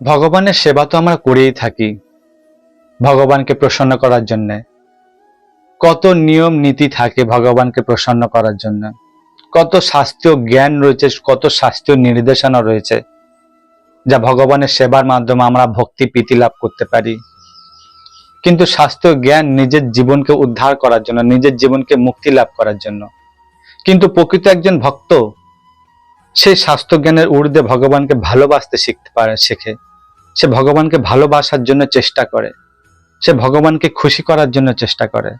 ভগবানের সেবা তো আমরা করেই থাকি, ভগবানকে প্রসন্ন করার জন্য। কত নিয়ম নীতি থাকে ভগবানকে প্রসন্ন করার জন্য। কত শাস্ত্রীয় জ্ঞান রয়েছে, কত শাস্ত্রীয় নির্দেশনা রয়েছে, যা ভগবানের সেবার মাধ্যমে আমরা ভক্তি প্রীতি লাভ করতে পারি। কিন্তু শাস্ত্রীয় জ্ঞান নিজের জীবনকে উদ্ধার করার জন্য, নিজের জীবনকে মুক্তি লাভ করার জন্য। কিন্তু প্রকৃত একজন ভক্ত সেই শাস্ত্র জ্ঞানের ঊর্ধ্বে ভগবানকে ভালোবাসতে শিখতে পারে, শেখে। সে ভগবানকে ভালোবাসার জন্য চেষ্টা করে। সে ভগবানকে খুশি করার জন্য চেষ্টা করে।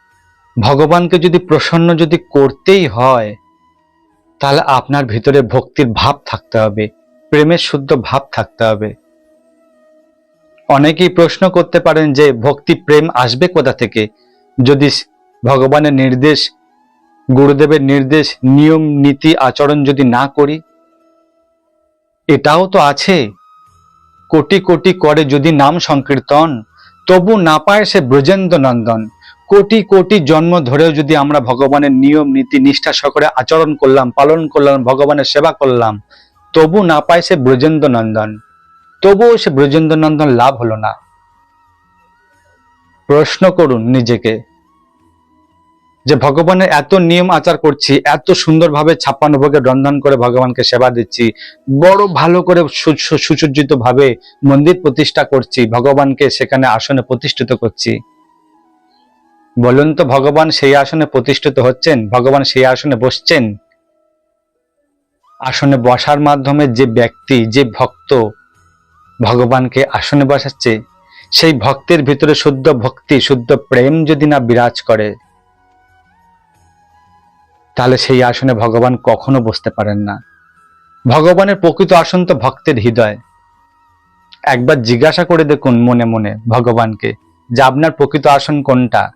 ভগবানকে যদি প্রসন্ন যদি করতেই হয়, তাহলে আপনার ভিতরে ভক্তির ভাব থাকতে হবে, প্রেমের শুদ্ধ ভাব থাকতে হবে। অনেকেই প্রশ্ন করতে পারেন যে, ভক্তি প্রেম আসবে কোথা থেকে? যদি ভগবানের নির্দেশ, গুরুদেবের নির্দেশ, নিয়ম, নীতি, আচরণ যদি না করি, এটাও তো আছে। কোটি কোটি করে যদি নাম সংকীর্তন, তবু না পায় সে ব্রজেন্দ্র নন্দন কোটি কোটি জন্ম ধরেও যদি আমরা ভগবানের নিয়ম, নীতি, নিষ্ঠা সকলে আচরণ করলাম, পালন করলাম, ভগবানের সেবা করলাম, তবু না পায় সে ব্রজেন্দ্র নন্দন তবুও সে ব্রজেন্দ্র নন্দন লাভ হলো না। প্রশ্ন করুন নিজেকে যে ভগবানের এত নিয়ম আচার করছি, এত সুন্দরভাবে ছাপ্পান্ন ভোগে রন্ধন করে ভগবানকে সেবা দিচ্ছি, বড় ভালো করে সুসজ্জিত ভাবে মন্দির প্রতিষ্ঠা করছি, ভগবানকে সেখানে আসনে প্রতিষ্ঠিত করছি। বলুন তো, ভগবান সেই আসনে প্রতিষ্ঠিত হচ্ছেন? ভগবান সেই আসনে বসছেন? আসনে বসার মাধ্যমে যে ব্যক্তি, যে ভক্ত ভগবানকে আসনে বসাচ্ছে, সেই ভক্তের ভিতরে শুদ্ধ ভক্তি, শুদ্ধ প্রেম যদি না বিরাজ করে তাহলে সেই আসনে ভগবান কখনো বসতে পারেন না। ভগবানের প্রকৃত আসন তো ভক্তের হৃদয়। একবার জিজ্ঞাসা করে দেখুন মনে মনে ভগবানকে যে আপনার প্রকৃত আসন কোনটা?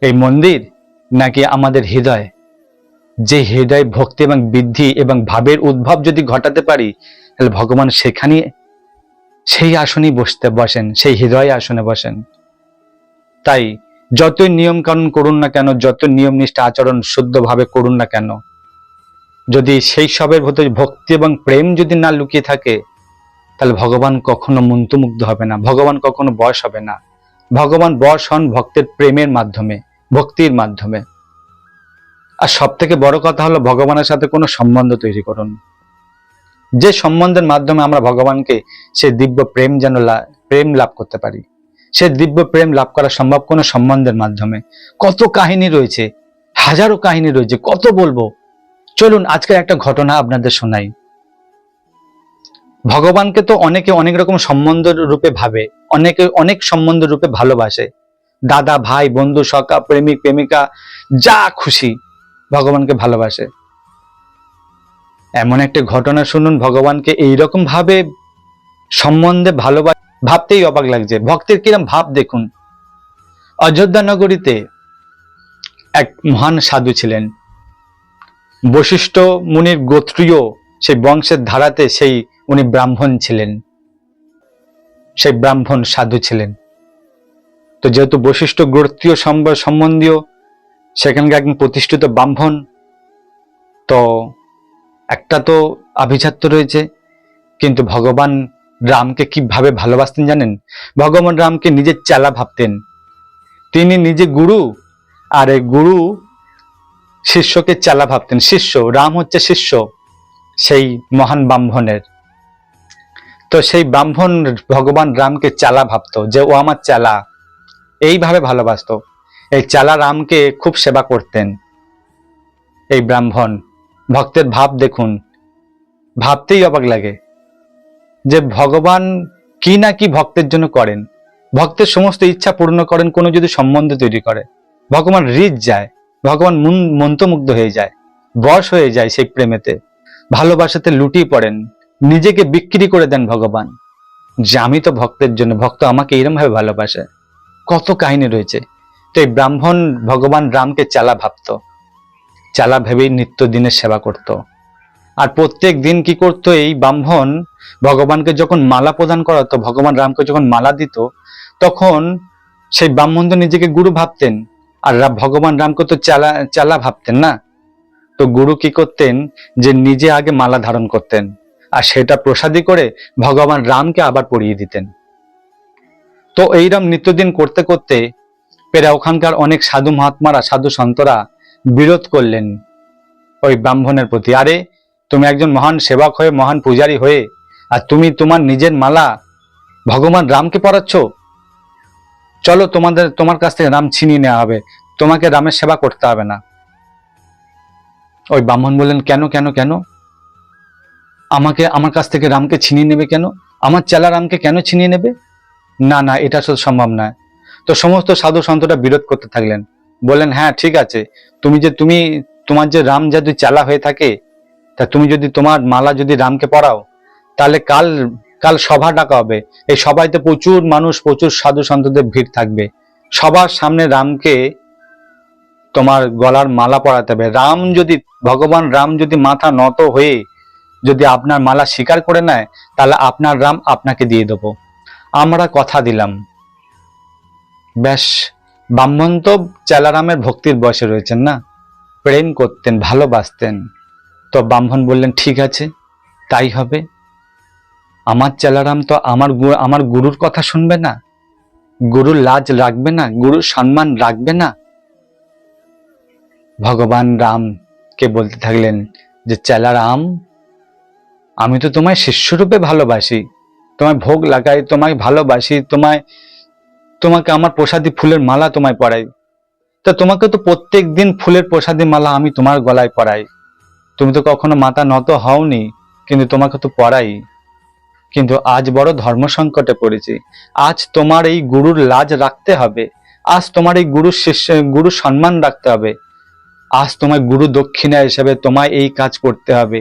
এই মন্দির নাকি আমাদের হৃদয়? যে হৃদয় ভক্তি এবং বৃদ্ধি এবং ভাবের উদ্ভব যদি ঘটাতে পারি, তাহলে ভগবান সেখানে সেই আসনেই বসতে বসেন, সেই হৃদয় আসনে বসেন। তাই যতই নিয়ম কানুন করুন না কেন যত নিয়ম নিষ্ঠা আচরণ শুদ্ধভাবে করুন না কেন, যদি সেই সবের ভেতরে ভক্তি এবং প্রেম যদি না লুকিয়ে থাকে, তাহলে ভগবান কখনো মন্ত্রমুগ্ধ হবে না, ভগবান কখনো বয়স হবে না। ভগবান বশ হন ভক্তের প্রেমের মাধ্যমে, ভক্তির মাধ্যমে। আর সব থেকে বড় কথা হলো ভগবানের সাথে কোনো সম্বন্ধ তৈরি করুন। যে সম্বন্ধের মাধ্যমে আমরা ভগবানকে সে দিব্য প্রেম যেন প্রেম লাভ করতে পারি। সে দিব্য প্রেম লাভ করা সম্ভব কোনো সম্বন্ধের মাধ্যমে। কত কাহিনী রয়েছে, হাজারো কাহিনী রয়েছে, কত বলব? চলুন, আজকের একটা ঘটনা আপনাদের শোনাই। ভগবানকে তো অনেকে অনেক রকম সম্বন্ধ রূপে ভাবে, অনেকে অনেক সম্বন্ধ রূপে ভালোবাসে। দাদা, ভাই, বন্ধু সকা প্রেমিক, প্রেমিকা, যা খুশি ভগবানকে ভালোবাসে। এমন একটা ঘটনা শুনুন, ভগবানকে এইরকম ভাবে সম্বন্ধে ভালোবাসে ভাবতেই অবাক লাগছে। ভক্তের কিরম ভাব দেখুন। অযোধ্যা নগরীতে এক মহান সাধু ছিলেন। বশিষ্ঠ মুনির গোত্রীয় সেই বংশের ধারাতে সেই উনি ব্রাহ্মণ ছিলেন। সেই ব্রাহ্মণ সাধু ছিলেন। তো যেহেতু বশিষ্ঠ গোত্রীয় সম্বন্ধীয়, সেখানকার একজন প্রতিষ্ঠিত ব্রাহ্মণ, তো একটা তো আভিজাত্য রয়েছে, কিন্তু ভগবান রামকে কীভাবে ভালোবাসতেন জানেন? ভগবান রামকে নিজের চেলা ভাবতেন। তিনি নিজে গুরু, আর এই গুরু শিষ্যকে চালা ভাবতেন। শিষ্য, রাম হচ্ছে শিষ্য, সেই মহান ব্রাহ্মণের। তো সেই ব্রাহ্মণ ভগবান রামকে চালা ভাবতো, যে ও আমার চালা, এইভাবে ভালোবাসত। এই চালা রামকে খুব সেবা করতেন, এই ব্রাহ্মণ। ভক্তের ভাব দেখুন, ভাবতেই অবাক লাগে। যে ভগবান কি না কি ভক্তের জন্য করেন। ভক্তের সমস্ত ইচ্ছা পূর্ণ করেন, কোনো যদি সম্বন্ধ তৈরি করে। ভগবান রিচ যায়, ভগবান মন, মন্ত্রমুগ্ধ হয়ে যায়, বশ হয়ে যায় সেই প্রেমেতে। ভালোবাসাতে লুটিয়ে পড়েন, নিজেকে বিক্রি করে দেন ভগবান। যে আমি তো ভক্তের জন্য, ভক্ত আমাকে এরম ভাবে ভালোবাসে। কত কাহিনী রয়েছে। তো এই ব্রাহ্মণ ভগবান রামকে চালা ভাবত, চালা ভেবেই নিত্য দিনের সেবা করত। আর প্রত্যেক দিন কি করতো এই ব্রাহ্মণ? ভগবানকে যখন মালা প্রদান করাতো, ভগবান রামকে যখন মালা দিত, তখন সেই ব্রাহ্মণ তো নিজেকে গুরু ভাবতেন। আর ভগবান রামকে তো চালা চালা ভাবতেন না। তো গুরু কি করতেন? যে নিজে আগে মালা ধারণ করতেন। আর সেটা প্রসাদী করে ভগবান রামকে আবার পড়িয়ে দিতেন। তো এইরকম নিত্যদিন করতে করতে পেরা ওখানকার অনেক সাধু মহাত্মারা, সাধু সন্তরা বিরোধ করলেন ওই ব্রাহ্মণের প্রতি। আরে তুমি একজন মহান সেবক হয়ে, মহান পূজারী হয়ে, আর তুমি তোমার নিজের মালা ভগবান রামকে পড়াচ্ছ চলো তোমাদের, তোমার কাছ থেকে রাম ছিনিয়ে নেওয়া হবে। তোমাকে রামের সেবা করতে হবে না। ওই ব্রাহ্মণ বললেন, কেন কেন কেন? আমাকে, আমার কাছ থেকে রামকে ছিনিয়ে নেবে কেন? আমার চেলা রামকে কেন ছিনিয়ে নেবে? না না, এটা শুধু সম্ভব নয়। তো সমস্ত সাধু সন্তরা বিরোধ করতে থাকলেন। বললেন হ্যাঁ ঠিক আছে। তুমি যে, তুমি তোমার যে রাম যদি চালা হয়ে থাকে তা তুমি যদি তোমার মালা যদি রামকে পড়াও তাহলে কাল কাল সভা ডাকা হবে। এই সভাতে প্রচুর মানুষ, প্রচুর সাধু সন্তদের ভিড় থাকবে। সবার সামনে রামকে তোমার গলার মালা পরাতে হবে। রাম যদি, ভগবান রাম যদি মাথা নত হয়ে যদি আপনার মালা স্বীকার করে নেয়, তাহলে আপনার রাম আপনাকে দিয়ে দেবো। আমরা কথা দিলাম। ব্যাস ব্রাহ্মণ তো চেলারামের ভক্তির বয়সে রয়েছেন না? প্রেম করতেন, ভালোবাসতেন। তো ব্রাহ্মণ বললেন, ঠিক আছে, তাই হবে। আমার চেলারাম তো আমার আমার গুরুর কথা শুনবে না। গুরুর লাজ রাখবে না, গুরুর সম্মান রাখবে না। ভগবান রামকে বলতে থাকলেন যে, চেলারাম, আমি তো তোমায় শিষ্যরূপে ভালোবাসি। তোমায় ভোগ লাগাই, তোমায় ভালোবাসি, তোমায়, তোমাকে আমার প্রসাদী ফুলের মালা তোমায় পরাই। তা তোমাকে তো প্রত্যেক দিন ফুলের প্রসাদী মালা আমি তোমার গলায় পরাই। তুমি তো কখনো মাথা নত হওনি, কিন্তু তোমাকে তো পড়াই। কিন্তু আজ বড় ধর্ম সংকটে পড়েছি। আজ তোমার এই গুরুর লাজ রাখতে হবে। আজ তোমার এই গুরুর শিষ্য গুরুর সম্মান রাখতে হবে। আজ তোমায় গুরু দক্ষিণা হিসেবে তোমায় এই কাজ করতে হবে।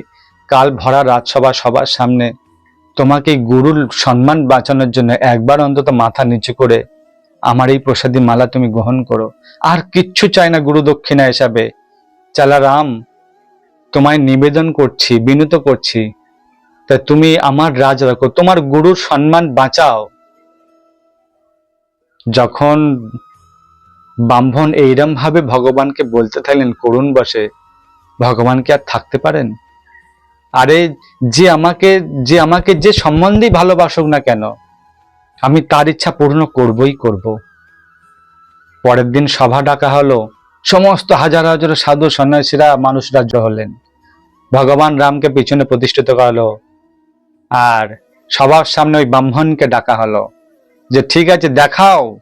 কাল ভরা রাজসভা সবার সামনে। তোমাকে গুরুর সম্মান বাঁচানোর জন্য একবার অন্তত মাথা নিচু করে আমার এই প্রসাদী মালা তুমি গ্রহণ করো। আর কিচ্ছু চাই না গুরু দক্ষিণা হিসাবে। চালা রাম তোমায় নিবেদন করছি, বিনীত করছি। তা তুমি আমার রাজ রাখো, তোমার গুরুর সম্মান বাঁচাও। যখন ব্রাহ্মণ এইরম ভাবে ভগবানকে বলতে থাকলেন, করুণ বসে, ভগবান কি আর থাকতে পারেন? আরে, যে আমাকে যে আমাকে যে সম্বন্ধেই ভালোবাসুক না কেন, আমি তার ইচ্ছা পূর্ণ করবই করব। পরের দিন সভা ডাকা হলো। সমস্ত হাজার হাজার সাধু সন্ন্যাসীরা মানুষ রাজ্য হলেন। ভগবান রামকে পিছনে প্রতিষ্ঠিত করালো আর সবার সামনে ওই ব্রাহ্মণকে ডাকা হলো যে, ঠিক আছে, দেখাও।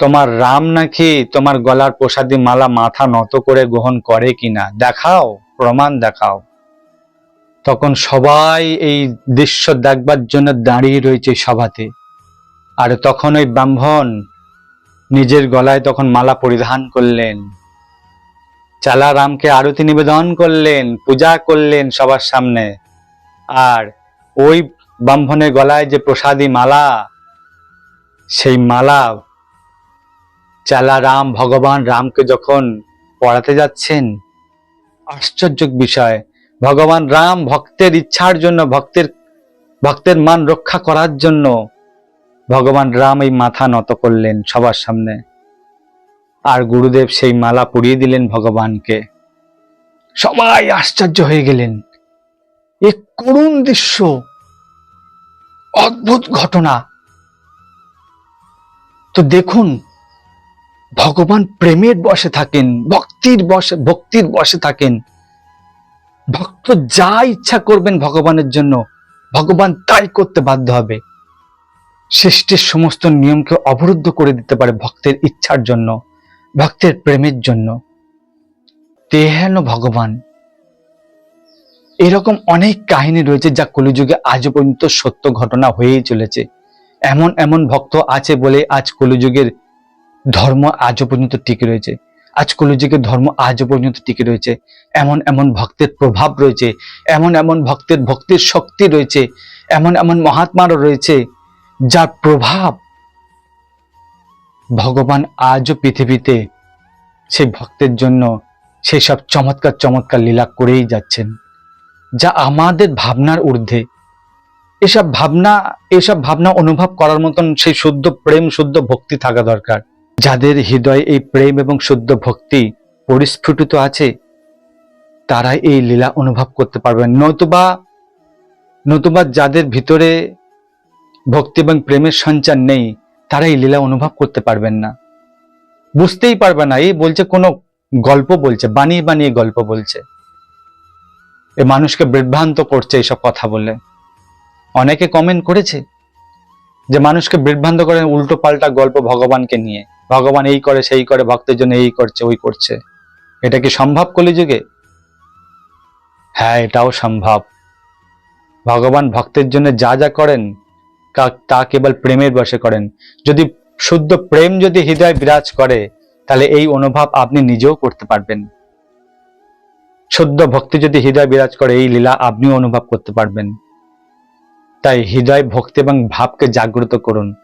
তোমার রাম নাকি তোমার গলার প্রসাদী মালা মাথা নত করে গ্রহণ করে কিনা? দেখাও, প্রমাণ দেখাও। তখন সবাই এই দৃশ্য দেখবার জন্য দাঁড়িয়ে রয়েছে সভাতে। আর তখন ওই ব্রাহ্মণ নিজের গলায় তখন মালা পরিধান করলেন। চালা রামকে আরতি নিবেদন করলেন, পূজা করলেন সবার সামনে। আর ওই ব্রাহ্মণের গলায় যে প্রসাদী মালা, সেই মালা চালা রাম ভগবান রামকে যখন পড়াতে যাচ্ছেন, আশ্চর্য বিষয়। ভগবান রাম ভক্তের ইচ্ছার জন্য, ভক্তের ভক্তের মান রক্ষা করার জন্য ভগবান রাম এই মাথা নত করলেন সবার সামনে। আর গুরুদেব সেই মালা পরিয়ে দিলেন ভগবানকে। সবাই আশ্চর্য হয়ে গেলেন। এ করুণ দৃশ্য! অদ্ভুত ঘটনা! তো দেখুন, ভগবান প্রেমের বসে থাকেন, ভক্তির বসে ভক্তির বসে থাকেন। ভক্ত যা ইচ্ছা করবেন ভগবানের জন্য, ভগবান তাই করতে বাধ্য হবে। সৃষ্টির সমস্ত নিয়মকে অবরুদ্ধ করে দিতে পারে ভক্তের ইচ্ছার জন্য, ভক্তের প্রেমের জন্য। তেহেন ভগবান। এরকম অনেক কাহিনী রয়েছে যা কলিযুগে আজ পর্যন্ত সত্য ঘটনা হয়েই চলেছে। এমন এমন ভক্ত আছে বলে আজ কলিযুগের ধর্ম আজও পর্যন্ত টিকে রয়েছে। আজ কলিযুগের ধর্ম আজও পর্যন্ত টিকে রয়েছে। এমন এমন ভক্তের প্রভাব রয়েছে। এমন এমন ভক্তের ভক্তির শক্তি রয়েছে। এমন এমন মহাত্মারও রয়েছে। যার প্রভাব ভগবান আজও পৃথিবীতে সে ভক্তের জন্য সেই সব চমৎকার চমৎকার লীলা করেই যাচ্ছেন। যা আমাদের ভাবনার ঊর্ধ্বে। এসব ভাবনা এসব ভাবনা অনুভব করার মতন সেই শুদ্ধ প্রেম, শুদ্ধ ভক্তি থাকা দরকার। যাদের হৃদয়ে এই প্রেম এবং শুদ্ধ ভক্তি পরিস্ফুটিত আছে, তারাই এই লীলা অনুভব করতে পারবেন। নতুবা নতুবা যাদের ভিতরে ভক্তি এবং প্রেমের সঞ্চার নেই তারা এই লীলা অনুভব করতে পারবেন না। বুঝতেই পারবে না, এই বলছে কোনো গল্প বলছে বানিয়ে বানিয়ে গল্প বলছে। এ মানুষকে বিভ্রান্ত করছে এইসব কথা বলে। অনেকে কমেন্ট করেছে যে মানুষকে বিভ্রান্ত করে উল্টো পাল্টা গল্প ভগবানকে নিয়ে। ভগবান এই করে, সেই করে, ভক্তের জন্য এই করছে, ওই করছে। এটা কি সম্ভব কলিযুগে? হ্যাঁ এটাও সম্ভব। ভগবান ভক্তের জন্য যা যা করেন তা কেবল প্রেমের বশে করেন। যদি শুদ্ধ প্রেম যদি হৃদয় বিরাজ করে, তাহলে এই অনুভব আপনি নিজেও করতে পারবেন। শুদ্ধ ভক্তি যদি হৃদয় বিরাজ করে, এই লীলা আপনিও অনুভব করতে পারবেন। তাই হৃদয়, ভক্তি এবং ভাবকে জাগ্রত করুন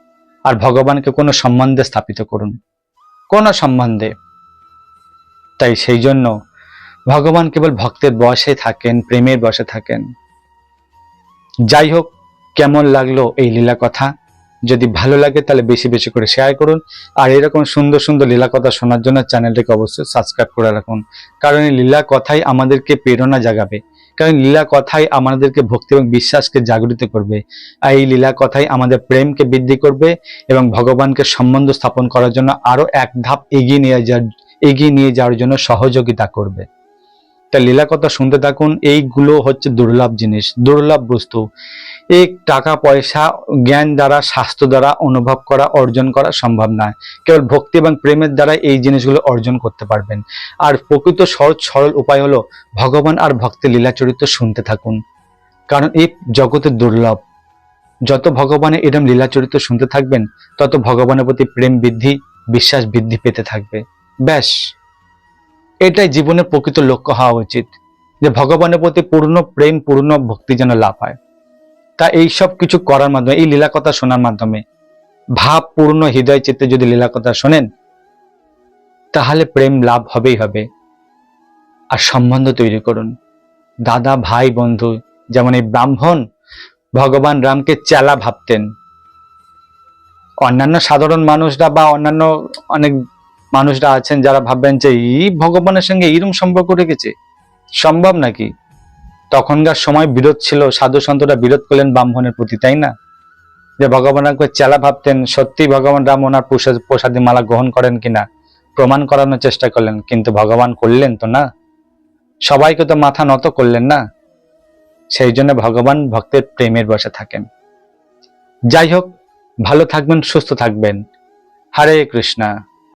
আর ভগবানকে কোনো সম্বন্ধে স্থাপিত করুন। কোন সম্বন্ধে। তাই সেই জন্য ভগবান কেবল ভক্তের বয়সে থাকেন, প্রেমের বসে থাকেন। যাই হোক কেমন লাগল এই লীলা কথা? যদি ভালো লাগে তাহলে বেশি বেশি করে শেয়ার করুন। আর এরকম সুন্দর সুন্দর লীলা কথা শোনার জন্য চ্যানেলটিকে অবশ্যই সাবস্ক্রাইব করে রাখুন। কারণ এই লীলা কথাই আমাদেরকে প্রেরণা জাগাবে। কারণ লীলা কথাই আমাদেরকে ভক্তি এবং বিশ্বাসকে জাগরিত করবে। আর এই লীলা কথাই আমাদের প্রেমকে বৃদ্ধি করবে এবং ভগবানকে সম্বন্ধ স্থাপন করার জন্য আরও এক ধাপ এগিয়ে নিয়ে যাওয়ার এগিয়ে নিয়ে যাওয়ার জন্য সহযোগিতা করবে। তা লীলা কথা শুনতে থাকুন। এইগুলো হচ্ছে দুর্লভ জিনিস, দুর্লভ বস্তু। এই টাকা, পয়সা, জ্ঞান দ্বারা, স্বাস্থ্য দ্বারা অনুভব করা, অর্জন করা সম্ভব নয়। কেবল ভক্তি এবং প্রেমের দ্বারা এই জিনিসগুলো অর্জন করতে পারবেন। আর প্রকৃত সহজ, সরল উপায় হলো ভগবান আর ভক্তের লীলা চরিত্র শুনতে থাকুন। কারণ এই জগতে দুর্লভ। যত ভগবানের এরম লীলা চরিত্র শুনতে থাকবেন, তত ভগবানের প্রতি প্রেম বৃদ্ধি, বিশ্বাস বৃদ্ধি পেতে থাকবে। ব্যাস। এটাই জীবনের প্রকৃত লক্ষ্য হওয়া উচিত, যে ভগবানের প্রতি পূর্ণ প্রেম, পূর্ণ ভক্তি যেন লাভ হয়। তা এই সব কিছু করার মাধ্যমে, এই লীলা কথা শোনার মাধ্যমে, ভাব পূর্ণ হৃদয় চিত্তে যদি লীলা কথা শোনেন, তাহলে প্রেম লাভ হবেই হবে। আর সম্বন্ধ তৈরি করুন। দাদা, ভাই, বন্ধু, যেমন এই ব্রাহ্মণ, ভগবান রামকে চেলা ভাবতেন। অন্যান্য সাধারণ মানুষরা বা অন্যান্য অনেক মানুষরা আছেন যারা ভাববেন যে এই ভগবানের সঙ্গে এইরকম সম্পর্ক রেখেছে? সম্ভব নাকি? তখনকার সময় বিরোধ ছিল, সাধু সন্তরা বিরোধ করলেন ব্রাহ্মণের প্রতি, তাই না? যে ভগবান চেলা ভাবতেন সত্যি ভগবান রাম ওনার প্রসাদ- মালা গ্রহণ করেন কিনা, প্রমাণ করানোর চেষ্টা করলেন, কিন্তু ভগবান করলেন তো না? সবাইকে তো মাথা নত করলেন না? সেই জন্য ভগবান ভক্তের প্রেমের বসে থাকেন। যাই হোক, ভালো থাকবেন, সুস্থ থাকবেন। হরে কৃষ্ণা।